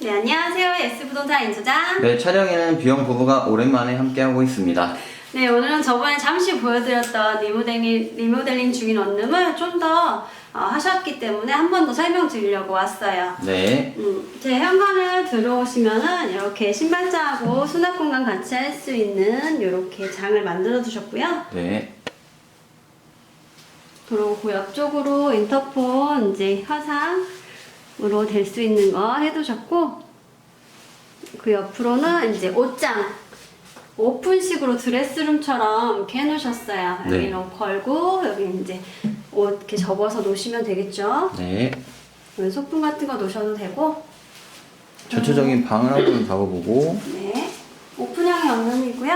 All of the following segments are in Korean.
네, 안녕하세요. S부동산 인수장. 네, 촬영에는 비영 부부가 오랜만에 함께하고 있습니다. 네, 오늘은 저번에 잠시 보여드렸던 리모델링, 리모델링 중인 원룸을 좀 더 하셨기 때문에 한 번 더 설명드리려고 왔어요. 네, 음, 제 현관을 들어오시면은 이렇게 신발장하고 수납 공간 같이 할 수 있는 이렇게 장을 만들어 두셨고요. 네, 그리고 그 옆쪽으로 인터폰 이제 화상 으로 될 수 있는 거 해두셨고 그 옆으로는 이제 옷장 오픈식으로 드레스룸처럼 이렇게 해놓으셨어요. 네. 여기로 걸고 여기 이제 옷 이렇게 접어서 놓으시면 되겠죠. 네. 여기 소품 같은 거 놓으셔도 되고 전체적인 방을 한번 잡아보고 네 오픈형의 원룸이고요.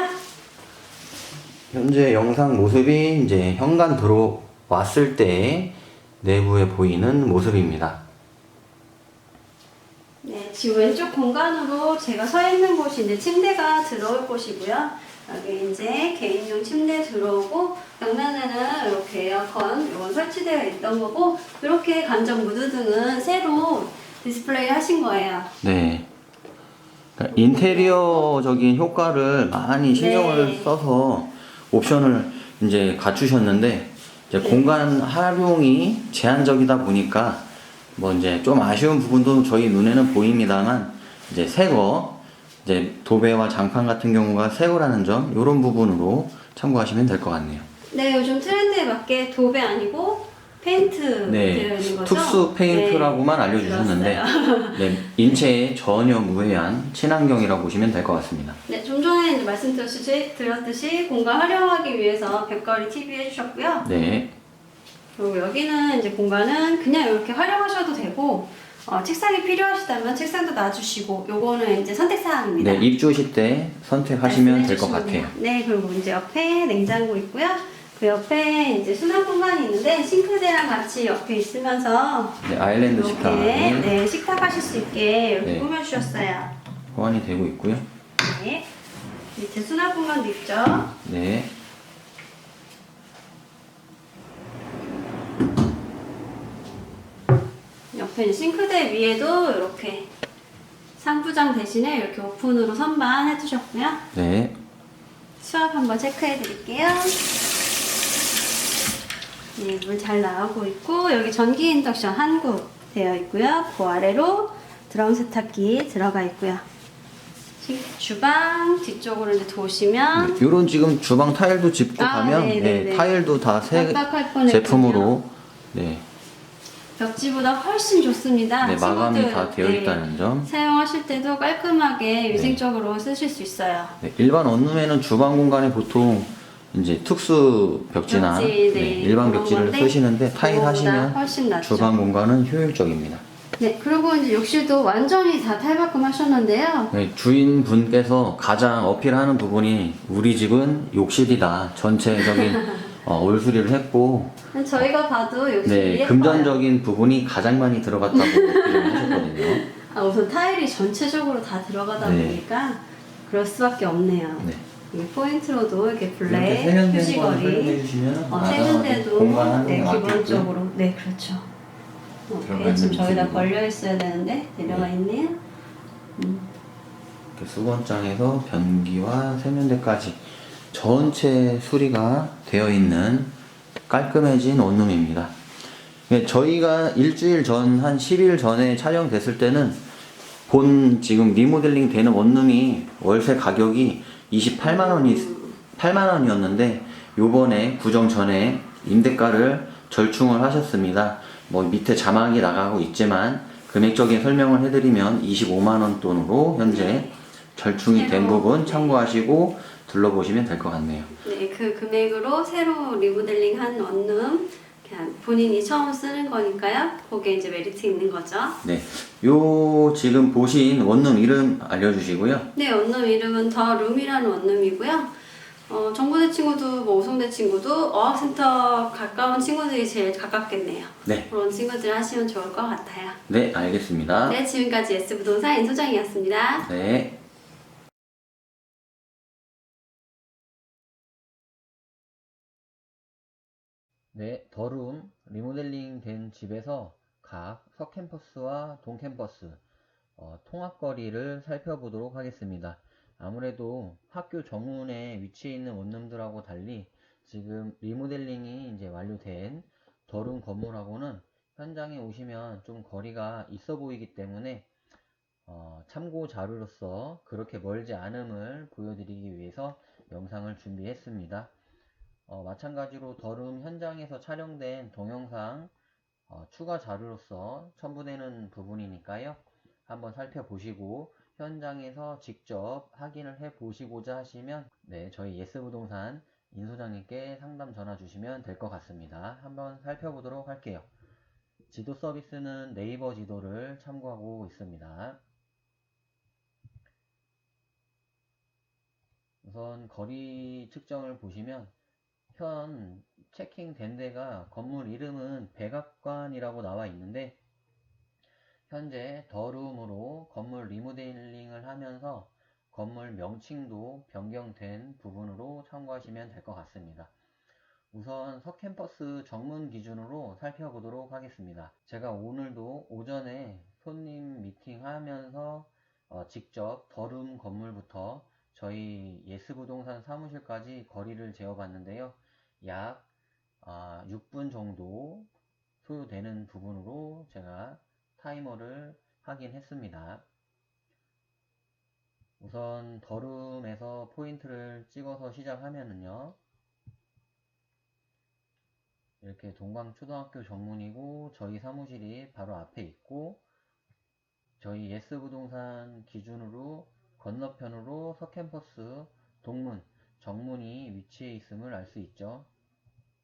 현재 영상 모습이 이제 현관 들어왔을 때 내부에 보이는 모습입니다. 네, 지금 왼쪽 공간으로 제가 서 있는 곳이 이제 침대가 들어올 곳이고요. 여기 이제 개인용 침대 들어오고 벽면에는 이렇게 에어컨 이건 설치되어 있던 거고 이렇게 간접 무드 등은 새로 디스플레이 하신 거예요. 네. 그러니까 인테리어적인 효과를 많이 신경을 네. 써서 옵션을 이제 갖추셨는데 이제 네. 공간 활용이 제한적이다 보니까 뭐 이제 좀 아쉬운 부분도 저희 눈에는 보입니다만 이제 새거 이제 도배와 장판 같은 경우가 새거라는 점 이런 부분으로 참고하시면 될 것 같네요. 네, 요즘 트렌드에 맞게 도배 아니고 페인트 네, 있는 거죠? 특수 페인트라고만 네, 알려주셨는데. 네, 인체에 전혀 무해한 친환경이라고 보시면 될 것 같습니다. 네, 좀 전에 말씀드렸듯이 드렸듯이 공간 활용하기 위해서 벽걸이 TV 해주셨고요. 네, 그리고 여기는 이제 공간은 그냥 이렇게 활용하셔도 되고 어, 책상이 필요하시다면 책상도 놔주시고 요거는 이제 선택 사항입니다. 네, 입주하실 때 선택하시면 될 것 말씀해 같아요. 돼요. 네, 그리고 이제 옆에 냉장고 있고요. 그 옆에 이제 수납 공간이 있는데 싱크대랑 같이 옆에 있으면서 네, 아일랜드 이렇게 식탁 네, 식탁 하실 수 있게 이렇게 네. 꾸며주셨어요. 호환이 되고 있고요. 네, 밑에 수납 공간도 있죠. 네, 옆에 싱크대 위에도 이렇게 상부장 대신에 이렇게 오픈으로 선반 해주셨고요. 네, 수압 한번 체크해 드릴게요. 네, 물 잘 나오고 있고 여기 전기 인덕션 한국 되어 있고요. 그 아래로 드럼 세탁기 들어가 있고요. 시- 주방 뒤쪽으로 이제 도시면 이런 지금 주방 타일도 짚고 아, 가면 네, 네, 네, 네. 타일도 다 새 깜빡할 뻔했군요. 제품으로 네, 벽지보다 훨씬 좋습니다. 네, 마감이 친구들, 다 되어 네, 있다는 점. 사용하실 때도 깔끔하게 위생적으로 쓰실 수 있어요. 네, 일반 원룸에는 주방 공간에 보통 이제 특수 벽지나 벽지, 네, 네, 일반 그런 벽지를 건데 쓰시는데 타일 그거보다 하시면 훨씬 낫죠. 주방 공간은 효율적입니다. 네, 그리고 이제 욕실도 완전히 다 탈바꿈 하셨는데요. 네, 주인분께서 가장 어필하는 부분이 우리 집은 욕실이다. 전체적인 어, 올수리를 했고 저희가 봐도 욕실이 네, 예뻐요. 금전적인 부분이 가장 많이 들어갔다고 하셨거든요. 아, 우선 타일이 전체적으로 다 들어가다 네. 보니까 그럴 수밖에 없네요. 네. 포인트로도 이렇게 이렇게 블랙, 휴지거리, 주시면 어, 세면대도 공간 하는 네. 기본적으로 네 그렇죠. 들어가 이렇게 지금 부분이고. 걸려 있어야 되는데 내려가 네. 있네요. 이렇게 수건장에서 변기와 세면대까지 전체 수리가 되어 있는 깔끔해진 원룸입니다. 예, 저희가 일주일 전, 한 10일 전에 촬영됐을 때는 본 지금 리모델링 되는 원룸이 월세 가격이 28만 원이 8만 원이었는데 요번에 구정 전에 임대가를 절충을 하셨습니다. 뭐 밑에 자막이 나가고 있지만 금액적인 설명을 해드리면 25만 원 돈으로 현재 절충이 된 부분 네. 참고하시고 둘러보시면 될 것 같네요. 네, 그 금액으로 새로 리모델링한 원룸 그냥 본인이 처음 쓰는 거니까요. 거기에 이제 메리트 있는 거죠. 네, 요 지금 보신 원룸 이름 알려주시고요. 네, 원룸 이름은 더 룸이라는 원룸이고요. 어, 정부대 친구도 뭐 오송대 친구도 어학센터 가까운 친구들이 제일 가깝겠네요. 네, 그런 친구들 하시면 좋을 것 같아요. 네 알겠습니다. 네, 지금까지 S부동산 인소장이었습니다. 네. 네, 더룸 리모델링 된 집에서 각 서캠퍼스와 동캠퍼스 어, 통 통합거리를 살펴보도록 하겠습니다. 아무래도 학교 정문에 위치해 있는 원룸들하고 달리 지금 리모델링이 이제 완료된 더룸 건물하고는 현장에 오시면 좀 거리가 있어 보이기 때문에 어, 참고 자료로서 그렇게 멀지 않음을 보여드리기 위해서 영상을 준비했습니다. 어, 마찬가지로 더룸 현장에서 촬영된 동영상 어, 추가 자료로서 첨부되는 부분이니까요. 한번 살펴보시고 현장에서 직접 확인을 해 보시고자 하시면 네, 저희 예스부동산 인소장님께 상담 전화 주시면 될 것 같습니다. 한번 살펴보도록 할게요. 지도 서비스는 네이버 지도를 참고하고 있습니다. 우선 거리 측정을 보시면 현 체킹된 데가 건물 이름은 백악관이라고 나와 있는데 현재 더룸으로 건물 리모델링을 하면서 건물 명칭도 변경된 부분으로 참고하시면 될 것 같습니다. 우선 서캠퍼스 정문 기준으로 살펴보도록 하겠습니다. 제가 오늘도 오전에 손님 미팅 하면서 어, 직접 더룸 건물부터 저희 예스부동산 사무실까지 거리를 재어봤는데요. 약 아, 6분 정도 소요되는 부분으로 제가 타이머를 확인했습니다. 우선 더룸에서 포인트를 찍어서 시작하면은요. 이렇게 동광초등학교 정문이고 저희 사무실이 바로 앞에 있고 저희 예스부동산 기준으로 건너편으로 서캠퍼스 동문 정문이 위치해 있음을 알 수 있죠.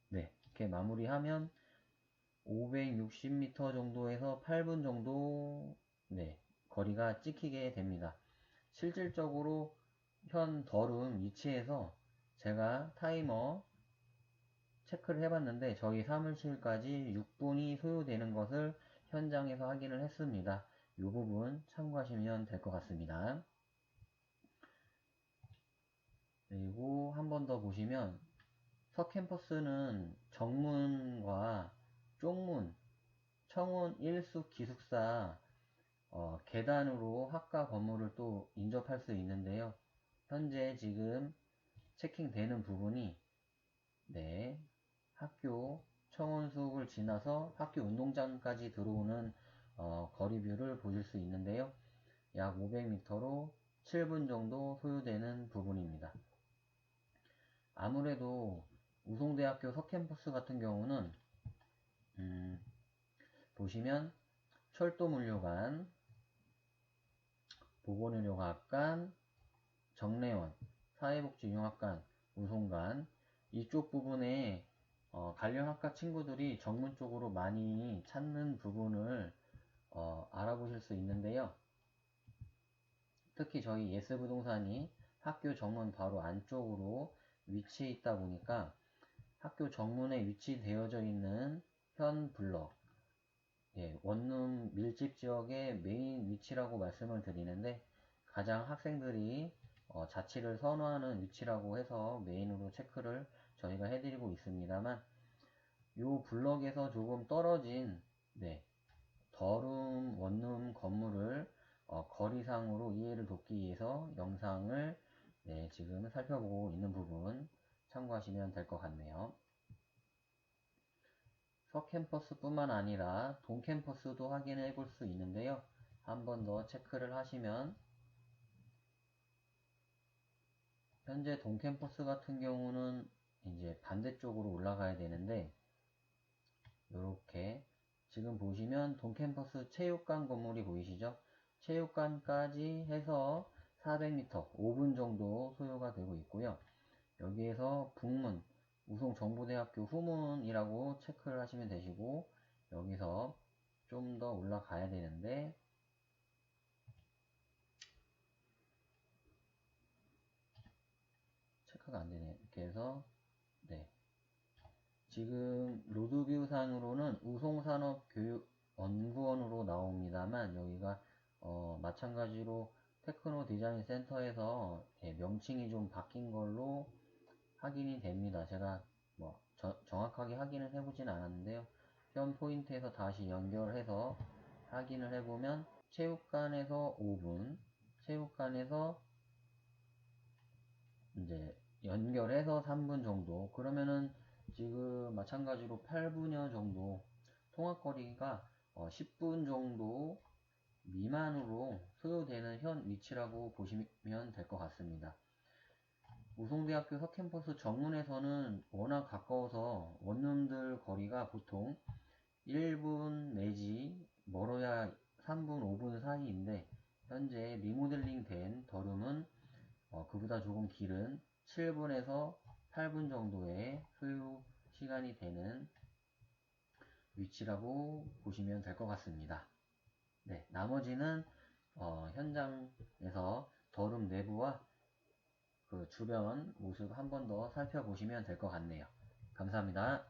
네, 이렇게 마무리하면 560m 정도에서 8분 정도 네, 거리가 찍히게 됩니다. 실질적으로 현 더룸 위치에서 제가 타이머 체크를 해봤는데 저희 사무실까지 6분이 소요되는 것을 현장에서 확인을 했습니다. 이 부분 참고하시면 될 것 같습니다. 그리고 한 번 더 보시면 서 캠퍼스는 정문과 쪽문, 청원 일수 기숙사 어, 계단으로 학과 건물을 또 인접할 수 있는데요. 현재 지금 체킹되는 부분이 네 학교 청원숙을 지나서 학교 운동장까지 들어오는 어, 거리뷰를 보실 수 있는데요. 약 500m로 7분 정도 소요되는 부분입니다. 아무래도 우송대학교 서캠퍼스 같은 경우는 음, 보시면 철도물류관, 보건의료과학관, 정례원, 사회복지융합관, 우송관 이쪽 부분에 어, 관련 학과 친구들이 정문 쪽으로 많이 찾는 부분을 어, 알아보실 수 있는데요. 특히 저희 예스부동산이 학교 정문 바로 안쪽으로 위치해 있다 보니까 학교 정문에 위치되어져 있는 현 블럭, 예, 원룸 밀집 지역의 메인 위치라고 말씀을 드리는데 가장 학생들이 어, 자취를 선호하는 위치라고 해서 메인으로 체크를 저희가 해드리고 있습니다만 요 블럭에서 조금 떨어진 네, 더룸 원룸 건물을 어, 거리상으로 이해를 돕기 위해서 영상을 네, 지금 살펴보고 있는 부분 참고하시면 될 것 같네요. 서캠퍼스뿐만 아니라 동캠퍼스도 확인해 볼 수 있는데요. 한 번 더 체크를 하시면 현재 동캠퍼스 같은 경우는 이제 반대쪽으로 올라가야 되는데 이렇게 지금 보시면 동캠퍼스 체육관 건물이 보이시죠? 체육관까지 해서 400m, 5분 정도 소요가 되고 있고요. 여기에서 북문, 우송정보대학교 후문이라고 체크를 하시면 되시고 여기서 좀 더 올라가야 되는데 체크가 안 되네. 이렇게 해서 네. 지금 로드뷰 상으로는 우송산업교육연구원으로 나옵니다만 여기가 어, 마찬가지로 테크노 디자인 센터에서 예, 명칭이 좀 바뀐 걸로 확인이 됩니다. 제가 뭐 저- 정확하게 확인을 해보진 않았는데요. 현 포인트에서 다시 연결해서 확인을 해보면 체육관에서 5분, 체육관에서 이제 연결해서 3분 정도. 그러면은 지금 마찬가지로 8분여 정도 통학거리가 어, 10분 정도 미만으로 소요되는 현 위치라고 보시면 될 것 같습니다. 우송대학교 서캠퍼스 정문에서는 워낙 가까워서 원룸들 거리가 보통 1분 내지 멀어야 3분, 5분 사이인데 현재 리모델링 된 더룸은 어, 그보다 조금 길은 7분에서 8분 정도의 소요 시간이 되는 위치라고 보시면 될 것 같습니다. 네, 나머지는 어, 현장에서 더룸 내부와 그 주변 모습 한 번 더 살펴보시면 될 것 같네요. 감사합니다.